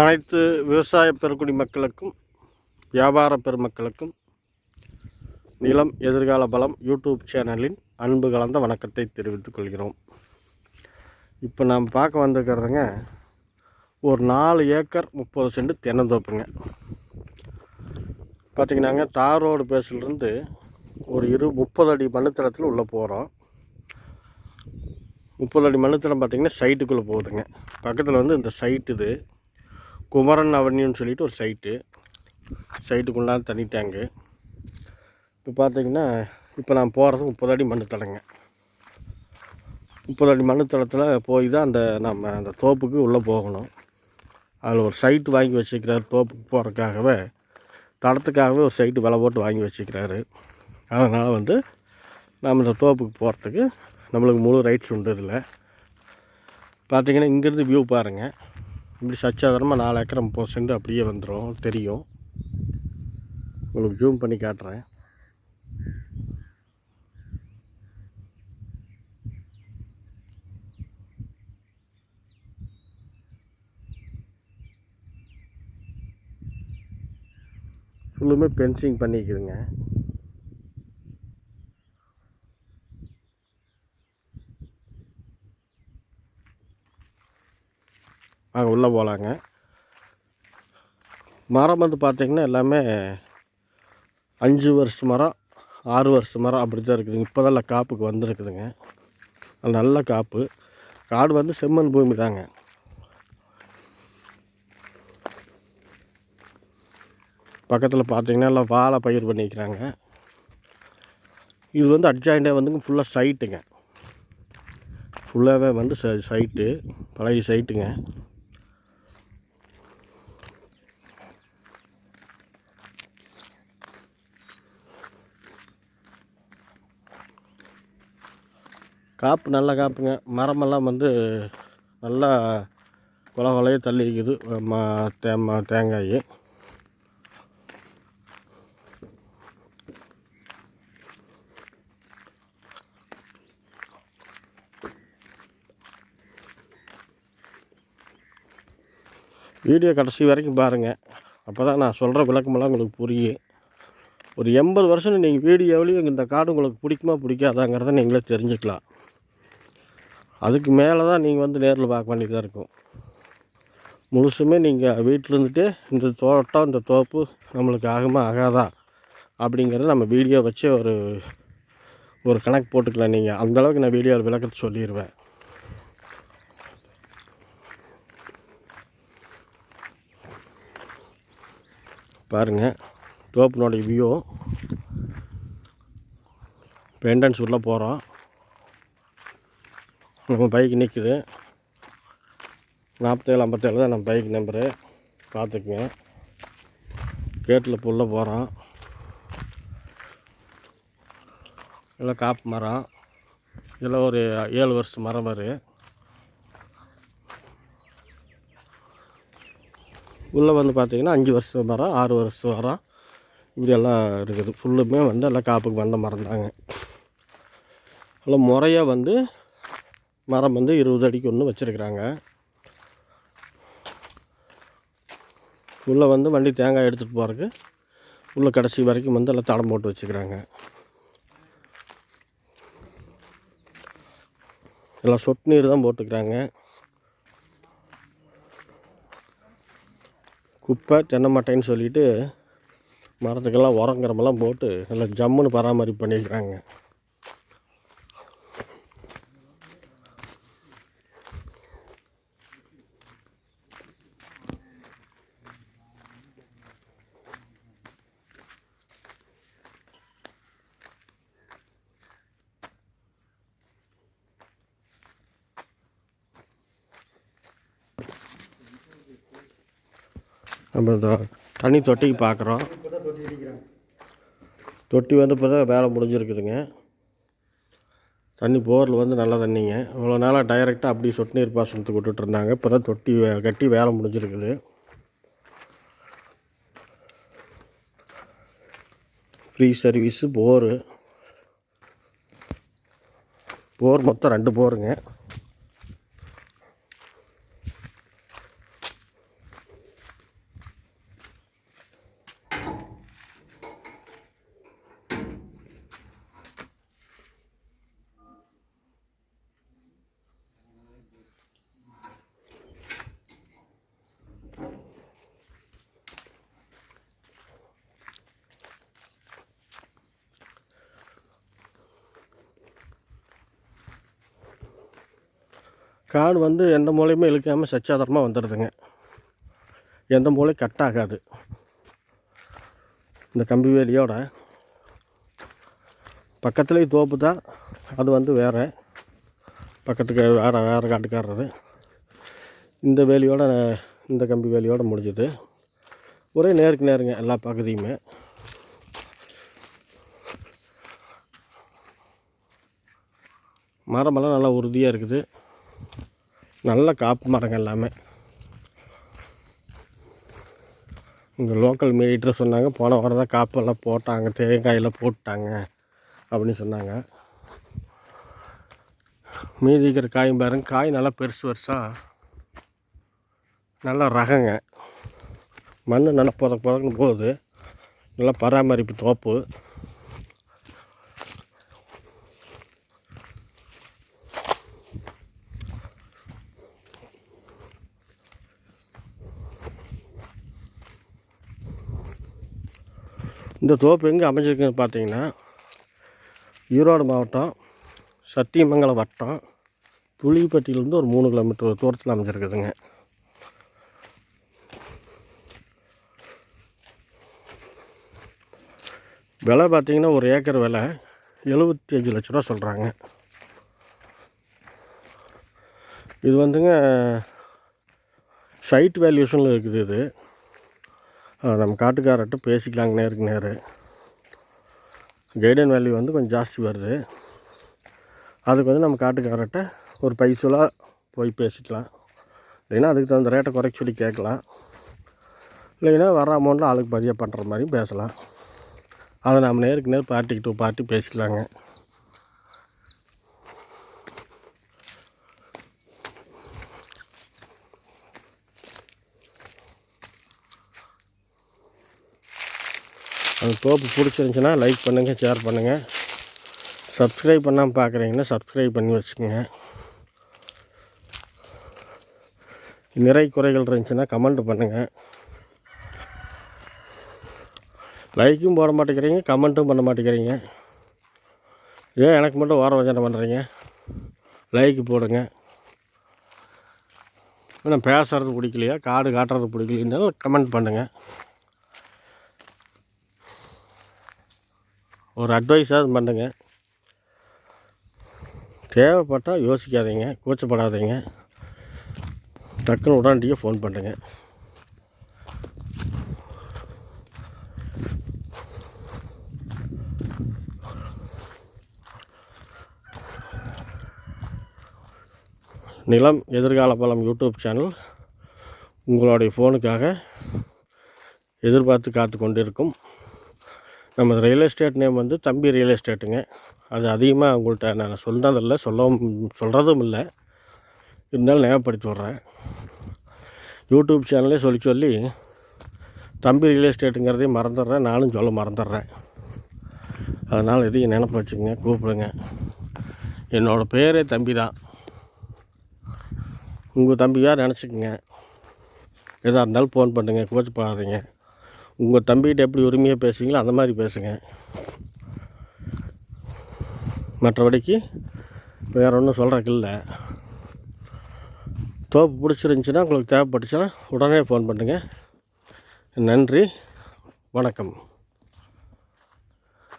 அனைத்து விவசாய பெருக்குடி மக்களுக்கும் வியாபார பெருமக்களுக்கும் நிலம் எதிர்கால பலம் யூடியூப் சேனலின் அன்பு கலந்த வணக்கத்தை தெரிவித்துக் கொள்கிறோம். இப்போ நாம் பார்க்க வந்திருக்கிறதுங்க ஒரு நாலு ஏக்கர் முப்பது சென்ட் தென்னந்தோப்புங்க. பார்த்தீங்கன்னாங்க தார் ரோடு பேசிலிருந்து ஒரு இரு முப்பது அடி மண்ணுத்தடத்தில் உள்ளே போகிறோம் முப்பது அடி மண்ணுத்தடம் பார்த்திங்கன்னா சைட்டுக்குள்ளே போகுதுங்க. பக்கத்தில் வந்து இந்த சைட் இது. குமரன் அவென்யூன்னு சொல்லிட்டு ஒரு சைட்டு. சைட்டுக்குள்ளான தண்ணி டேங்கு. இப்போ பார்த்தீங்கன்னா இப்போ நான் போகிறது முப்பது அடி மண்ணுத்தளங்க முப்பது அடி மண் தளத்தில் போய் தான் அந்த நம்ம அந்த தோப்புக்கு உள்ளே போகணும். அதில் ஒரு சைட்டு வாங்கி வச்சுக்கிறார் தோப்புக்கு போகிறதுக்காகவே. தடத்துக்காகவே ஒரு சைட்டு விலை போட்டு வாங்கி வச்சுக்கிறாரு. அதனால் வந்து நம்ம இந்த தோப்புக்கு போகிறதுக்கு நம்மளுக்கு முழு ரைட்ஸ் உண்டு இதில். பார்த்தீங்கன்னா இங்கேருந்து வியூ பாருங்கள் இப்படி சச்சாதாரமாக நாலு ஏக்கர் முப்பது சென்ட் அப்படியே வந்துடும் தெரியும். உங்களுக்கு ஜூம் பண்ணி காட்டுறேன். ஃபுல்லுமே பென்சிங் பண்ணிக்கிறேங்க. அங்கே உள்ளே போகலாங்க. மரம் வந்து பார்த்திங்கன்னா எல்லாமே அஞ்சு வருஷ மரம் ஆறு வருஷ மரம் அப்படி தான் இருக்குதுங்க. இப்போ தான் காப்புக்கு வந்துருக்குதுங்க. அது நல்ல காப்பு. காடு வந்து செம்மண் பூமி தாங்க. பக்கத்தில் பார்த்தீங்கன்னா எல்லாம் வாழை பயிர் பண்ணிக்கிறாங்க. இது வந்து அட்ஜாயிண்டாக வந்துங்க ஃபுல்லாக சைட்டுங்க ஃபுல்லாகவே வந்து ச சைட்டு பழைய சைட்டுங்க காப்பு நல்ல காப்புங்க. மரமெல்லாம் வந்து நல்லா கொல கொலையே தள்ளி இருக்குது. ம தே ம தேங்காய். வீடியோ கடைசி வரைக்கும் பாருங்கள் அப்போ தான் நான் சொல்கிற விளக்கமெல்லாம் உங்களுக்கு புரியும். ஒரு எண்பது வருஷம் நீங்கள் வீடியோவிலையும் இந்த காடு உங்களுக்கு பிடிக்குமா பிடிக்காதாங்கிறத நீங்களே தெரிஞ்சுக்கலாம். அதுக்கு மேலே தான் நீங்கள் வந்து நேரில் பார்க்க வேண்டியதாக இருக்கும். முழுசுமே நீங்கள் வீட்டில் இருந்துட்டு இந்த தோட்டம் இந்த தோப்பு நம்மளுக்கு ஆகுமா ஆகாதா அப்படிங்கிறத நம்ம வீடியோ வச்சு ஒரு ஒரு கணக்கு போட்டுக்கலாம் நீங்கள். அந்தளவுக்கு நான் வீடியோவில் விளக்கத்தை சொல்லிடுவேன். பாருங்கள் தோப்பினுடைய வியூ பெண்டன்ஸ் உள்ளே போகிறோம். நம்ம பைக் நிற்குது நாற்பத்தேழு ஐம்பத்தேழு தான் நம்ம பைக் நம்பரு பார்த்துக்குங்க. கேட்டில் புள்ள போகிறோம் இதெல்லாம் காப்பு மரம். இதெல்லாம் ஒரு ஏழு வருஷம் மரம் வரும் உள்ளே வந்து பார்த்திங்கன்னா அஞ்சு வருஷம் மரம் ஆறு வருஷம் மரம். இப்படியெல்லாம் இருக்குது. ஃபுல்லுமே வந்து எல்லாம் காப்புக்கு வந்த மரம் தாங்க எல்லாம் முறையாக வந்து மரம் வந்து இருபது அடிக்கு ஒன்று வச்சுருக்குறாங்க. உள்ளே வந்து வண்டி தேங்காய் எடுத்துகிட்டு போகிறதுக்கு உள்ளே கடைசி வரைக்கும் வந்து எல்லாம் தடம் போட்டு வச்சுக்கிறாங்க. எல்லாம் சொட்டு நீர் தான் போட்டுக்கிறாங்க. குப்பை தென்னை மட்டைன்னு சொல்லிட்டு மரத்துக்கெல்லாம் உரங்கிறமெல்லாம் போட்டு நல்லா ஜம்முன்னு பராமரிப்பு பண்ணிக்கிறாங்க. நம்ம இந்த தண்ணி தொட்டிக்கு பார்க்குறோம். தொட்டி வந்து இப்போ தான் வேலை முடிஞ்சிருக்குதுங்க. தண்ணி போரில் வந்து நல்ல தண்ணிங்க. இவ்வளோ நாளாக டைரெக்டாக அப்படி சொட்டு நீர் பாசனத்துக்கு விட்டுட்டு இருந்தாங்க. இப்போ தான் தொட்டி கட்டி வேலை முடிஞ்சிருக்குது. ஃப்ரீ சர்வீஸு போரு போர் மொத்தம் ரெண்டு போருங்க காடு வந்து எந்த மூலையுமே இழுக்காமல் சச்சாதாரமாக வந்துடுதுங்க. எந்த மூலையும் கட் ஆகாது. இந்த கம்பி வேலியோட பக்கத்துலேயும் தோப்பு தான் அது வந்து வேறு. பக்கத்துக்கு வேறு வேறு காட்டுக்காரர். இந்த வேலியோட இந்த கம்பி வேலியோட முடிஞ்சுது. ஒரே நேருக்கு நேருங்க எல்லா பகுதியுமே. மரமெல்லாம் நல்லா உறுதியாக இருக்குது. நல்ல காப்பு மரங்கள் எல்லாமே. இங்கே லோக்கல் மீடியேட்டர் சொன்னாங்க போன வாரம் தான் காப்பெல்லாம் போட்டாங்க தேங்காயெல்லாம் போட்டாங்க அப்படின்னு சொன்னாங்க. மீதி இருக்கிற காயும் பாருங்க காய் நல்லா பெருசு பெருசாக நல்லா ரகங்க. மண் நல்லா புதக்கு புதக்குன்னு போகுது. நல்லா பராமரிப்பு தோப்பு. இந்த தோப்பு எங்கே அமைஞ்சிருக்குன்னு பார்த்தீங்கன்னா ஈரோடு மாவட்டம் சத்தியமங்கலம் வட்டம் புளிப்பட்டியிலேருந்து ஒரு மூணு கிலோமீட்டர் தூரத்தில் அமைஞ்சிருக்குதுங்க. விலை பார்த்தீங்கன்னா ஒரு ஏக்கர் விலை எழுபத்தி அஞ்சு லட்ச ரூபா சொல்கிறாங்க இது வந்துங்க சைட் வேல்யூஷனில் இருக்குது இது. நம்ம காட்டுக்காரர்கிட்ட பேசிக்கலாங்க நேருக்கு நேர் கைடன் வேல்யூ வந்து கொஞ்சம் ஜாஸ்தி வருது. அதுக்கு வந்து நம்ம காட்டுக்காரர்கிட்ட ஒரு பைசூலாக போய் பேசிக்கலாம். இல்லைன்னா அதுக்கு தகுந்த ரேட்டை குறைக்க சொல்லி கேட்கலாம். இல்லைன்னா வர அமௌண்ட்டில் ஆளுக்கு பதியாக பண்ணுற மாதிரியும் பேசலாம். அதை நம்ம நேருக்கு நேர் பார்ட்டிக்கு பார்ட்டி பேசிக்கலாங்க அந்த தோப்பு பிடிச்சிருந்துச்சின்னா லைக் பண்ணுங்கள் ஷேர் பண்ணுங்கள் சப்ஸ்கிரைப் பண்ணாமல் பார்க்குறீங்கன்னா சப்ஸ்கிரைப் பண்ணி வச்சுக்கோங்க. நிறை குறைகள் இருந்துச்சுன்னா கமெண்ட் பண்ணுங்கள் லைக்கும் போட மாட்டேங்கிறீங்க கமெண்ட்டும் பண்ண மாட்டேங்கிறீங்க. ஏன் எனக்கு மட்டும் ஓர வஞ்சனை பண்ணுறீங்க லைக்கு போடுங்க. ஏன்னா பேசுறது பிடிக்கலையா? காடு காட்டுறது பிடிக்கலையா? கமெண்ட் பண்ணுங்கள் ஒரு அட்வைஸாவது பண்ணுங்க. தேவைப்பட்டால் யோசிக்காதீங்க கூச்சப்படாதீங்க. டக்குன்னு உடனடியாக ஃபோன் பண்ணுங்க. நிலம் எதிர்கால பலம் யூடியூப் சேனல் உங்களுடைய ஃபோனுக்காக எதிர்பார்த்து காத்து கொண்டிருக்கும் நம்ம ரியல் எஸ்டேட் நேம் வந்து தம்பி ரியல் எஸ்டேட்டுங்க அது அதிகமாக அவங்கள்ட்ட நான் சொன்னதில்லை சொல்லவும் சொல்கிறதும் இல்லை. இருந்தாலும் நியாயப்படுத்தி விட்றேன் யூடியூப் சேனல்லே சொல்லி சொல்லி தம்பி ரியல் எஸ்டேட்டுங்கிறதையும் மறந்துடுறேன் நானும் சொல்ல மறந்துடுறேன். அதனால் இதையும் நினப்பு வச்சுக்கோங்க கூப்பிடுங்க. என்னோடய பேரே தம்பி தான். உங்கள் தம்பியாக நினச்சிக்கோங்க. எதாக இருந்தாலும் ஃபோன் பண்ணுங்கள் கோச்சப்படாதீங்க உங்கள் தம்பிகிட்ட எப்படி உரிமையாக பேசுவீங்களோ அந்த மாதிரி பேசுங்க. மற்றபடிக்கு வேற ஒன்றும் சொல்கிறக்கு இல்லை. தோப்பு பிடிச்சிருந்துச்சின்னா உங்களுக்கு தேவைப்பட்டுச்சுன்னா உடனே ஃபோன் பண்ணுங்கள் நன்றி. வணக்கம்.